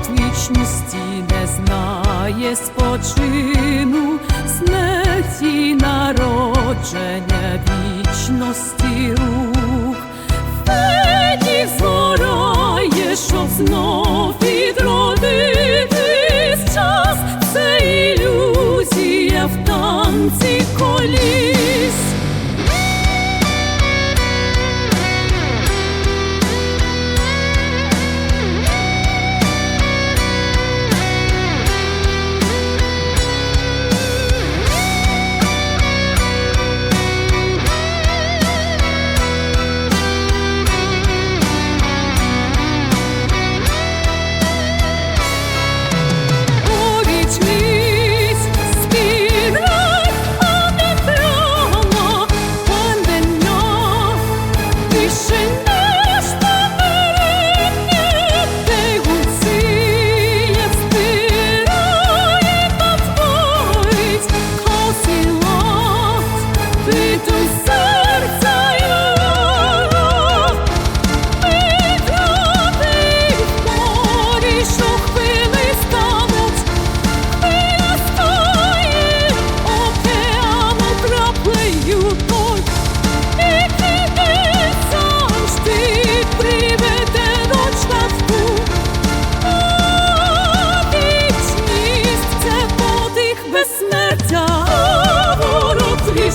От вічності не знає спочину, смерті народження вічності рук, Федів згорає, що знов.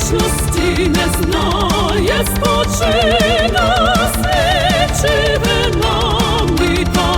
вічності не знає, спочина си чи вина, ми та.